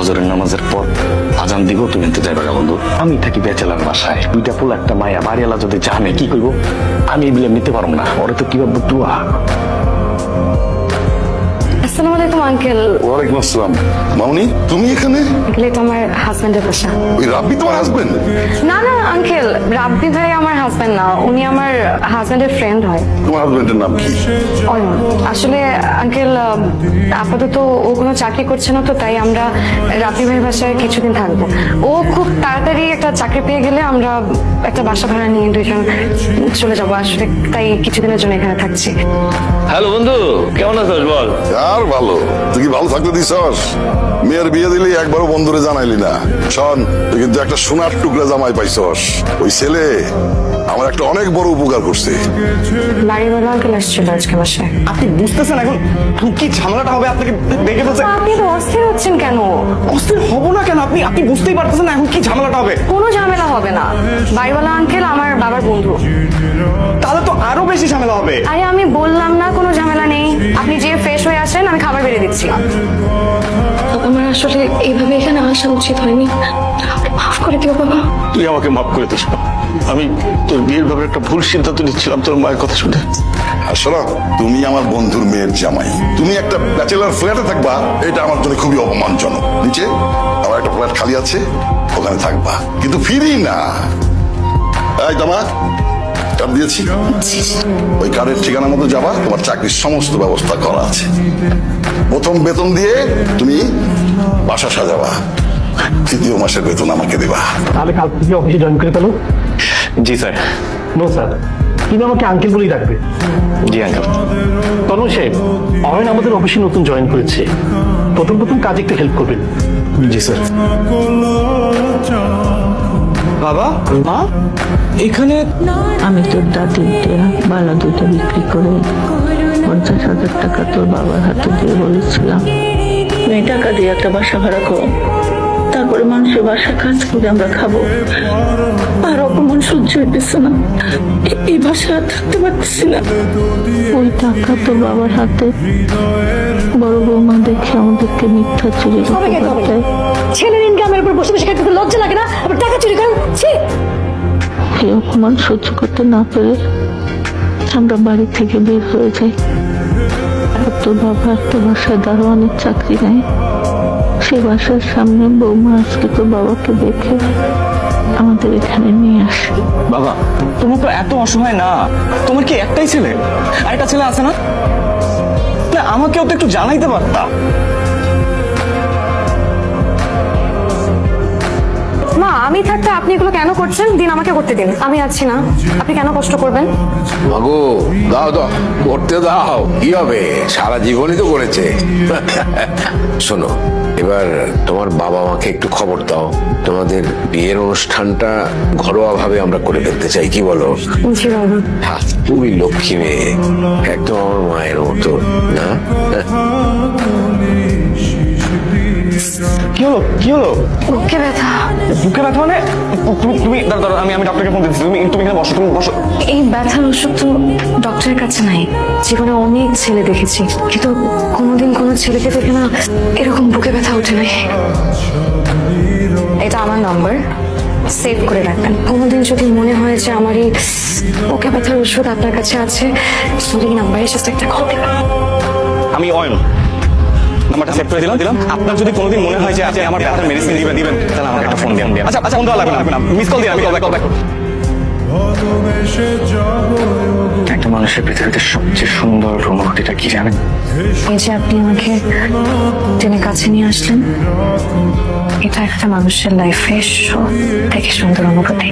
ফজরের নামাজের পর আজান দিব, তুমি তো যাইবা না বন্ধু। আমি থাকি বেচেলার বাসায়। দুইটা পোলা, একটা মায়া। বাড়িওয়ালা যদি জানে, কি করব? আমি এগুলো নিতে পারব না। ওরা তো কীভাবে আসসালামু আলাইকুম আঙ্কেল। ওয়ালাইকুম আসসালাম। মামনি তুমি এখানে? এগুলো তো আমার হাজবেন্ডের বাসা ওই রাব্বি তোমার হাজবেন্ড না না আঙ্কেল রাব্বি ভাই আমার হাজবেন্ড না উনি আমার হাজবেন্ডের ফ্রেন্ড হয়। তোমার হাজবেন্ডের নাম কি? অয়ন। আসলে আঙ্কেল আপাতত ও কোনো চাকরি করছে না তো তাই আমরা রাব্বি ভাইয়ের বাসায় কিছুদিন থাকব। ও খুব তাড়াতাড়ি একটা চাকরি পেয়ে গেলে আমরা একটা বাসা ভাড়া নিয়ে দুইজন চলে যাব। আসলে তাই কিছুদিনের জন্য এখানে থাকছি। হ্যালো বন্ধু কেমন আছিস বল? আর ভালো। তুই কি ভালো থাকতে দিছস? মেয়ের বিয়ে দিলি একবারও বন্ধুরে জানাইলি না। শোন তুই কিন্তু একটা সোনার টুকরা জামাই পাইছস। ওই ছেলে আমার একটা অনেক বড় উপকার করছে। বাড়িওয়ালা আঙ্কেল আসছিল আজকে বাসায়। আপনি বুঝতেছেন এখন কি ঝামেলাটা হবে? আপনাকে দেখে ফেলছে। আপনি তো অস্থির হচ্ছেন কেন? অস্থির হব না কেন আপনি? আপনি বুঝতেই পারতেছেন না এখন কি ঝামেলাটা হবে। কোনো ঝামেলা হবে না। বাড়িওয়ালা আঙ্কেল আমার বাবার বন্ধু। তাহলে তো আরও বেশি ঝামেলা হবে। আরে আমি বললাম দিচ্ছি আমার আসলে এইভাবে এখানে আসা উচিত হয়নি? মাফ করে দিও বাবা। তুই আমাকে মাফ করে দিস আমি তোর বিয়ের ব্যাপারে একটা ভুল সিদ্ধান্ত নিচ্ছিলাম তোর মায়ের কথা শুনে। আর শোনো তুমি আমার বন্ধুর মেয়ের জামাই। তুমি একটা ব্যাচেলার ফ্ল্যাটে থাকবা এটা আমার জন্য খুবই অপমানজনক। নিচে আমার একটা ফ্ল্যাট খালি আছে ওখানে থাকবা। কিন্তু ফিরি না। এই তোমা কার্ড দিয়েছি। ওই কার্ডের ঠিকানা মতো যাবা তোমার চাকরির সমস্ত ব্যবস্থা করা আছে। প্রথম বেতন দিয়ে তুমি বাসা সাজাবা। তৃতীয় মাসের বেতন আমাকে দেবা। তাহলে কাল থেকে অফিসে জয়েন করে ফেলো। জি স্যার। নো স্যার তুমি আমাকে আঙ্কেল বলেই ডাকবে। জি আঙ্কেল তনু সাহেব অয়ন আমাদের অফিসে নতুন জয়েন করেছে। প্রথম প্রথম কাজে একটু হেল্প করবেন। জি স্যার। বাবা? মা? এখানে আমি তোর দাদির বালা দুটো বিক্রি করে পঞ্চাশ হাজার টাকা তোর বাবার হাতে দিয়ে বলেছিলাম। এই টাকা দিয়ে একটা বাসা ভাড়া করো। তারপরে মানুষের বাসা কাজ করে আমরা খাব। আর অপমান সহ্য হইতেছে না। এই বাসা আর থাকতে পারতেছি না। ওই টাকা তো বাবার হাতে। বড় বৌমা দেখে আমাদেরকে মিথ্যা চুরি করতে ছেলের ইনকামের উপর বসে বসে খাইতে লজ্জা লাগে না। আবার টাকা চুরি করেন? ছি! এই অপমান সহ্য করতে না পেরে আমরা বাড়ি থেকে বের হয়ে যাই। আর তোর বাবা একটা বাসায় দারোয়ানের চাকরি নেয় সেই বাসার সামনে বৌমা আজকে তোর বাবাকে দেখে আমাদের এখানে নিয়ে আসে। বাবা তোমার তো এত অসহায় না। তোমার কি একটাই ছেলে? আর একটা ছেলে আছে না? না আমাকেও তো একটু জানাইতে পারতা। মা আমি থাকতে আপনি এগুলো কেন করছেন? দিন আমাকে করতে দিন। আমি আছি না। আপনি কেন কষ্ট করবেন? মাগো দাও দাও করতে দাও। কি হবে? সারা জীবনই তো করেছে। শোনো এবার তোমার বাবা মাকে একটু খবর দাও। তোমাদের বিয়ের অনুষ্ঠানটা ঘরোয়া ভাবে আমরা করে ফেলতে চাই কি বলো? খুবই লক্ষ্মী মেয়ে একদম আমার মায়ের মতো না? কি হলো? কি হলো? বুকে ব্যথা। বুকে ব্যথা মানে? তুমি তুমি দাঁড়া দাঁড়া আমি আমি ডাক্তারকে ফোন দিচ্ছি তুমি তুমি এখানে বসো তুমি বসো। এই ব্যথার ওষুধ তো ডক্টরের কাছে নাই। জীবনে অনেক ছেলে দেখেছি। কিন্তু কোনোদিন কোনো ছেলেকে দেখে না এরকম বুকে ব্যথা ওঠে নাই। এটা আমার নাম্বার সেভ করে রাখবেন। কোনোদিন যদি মনে হয় যে আমার এই বুকে ব্যথার ওষুধ আপনার কাছে আছে তাহলে এই নাম্বারে জাস্ট একটা কল দেবেন। আমি অয়ন। নাম্বারটা সেভ করে দিলাম দিলাম। আপনার যদি কোনোদিন মনে হয় যে আপনি আমার ব্যথার মেডিসিন দিবেন দিবেন তাহলে আমাকে একটা ফোন দিন। আচ্ছা আচ্ছা ফোন দেওয়া লাগবে না, লাগবে না। মিস কল দিন আমি কল ব্যাক কল ব্যাক একটা মানুষের পৃথিবীতে সবচেয়ে সুন্দর অনুভূতিটা কি জানেন? এই যে আপনি আমাকে টেনে কাছে নিয়ে আসলেন এটা একটা মানুষের লাইফে সব থেকে সুন্দর অনুভূতি।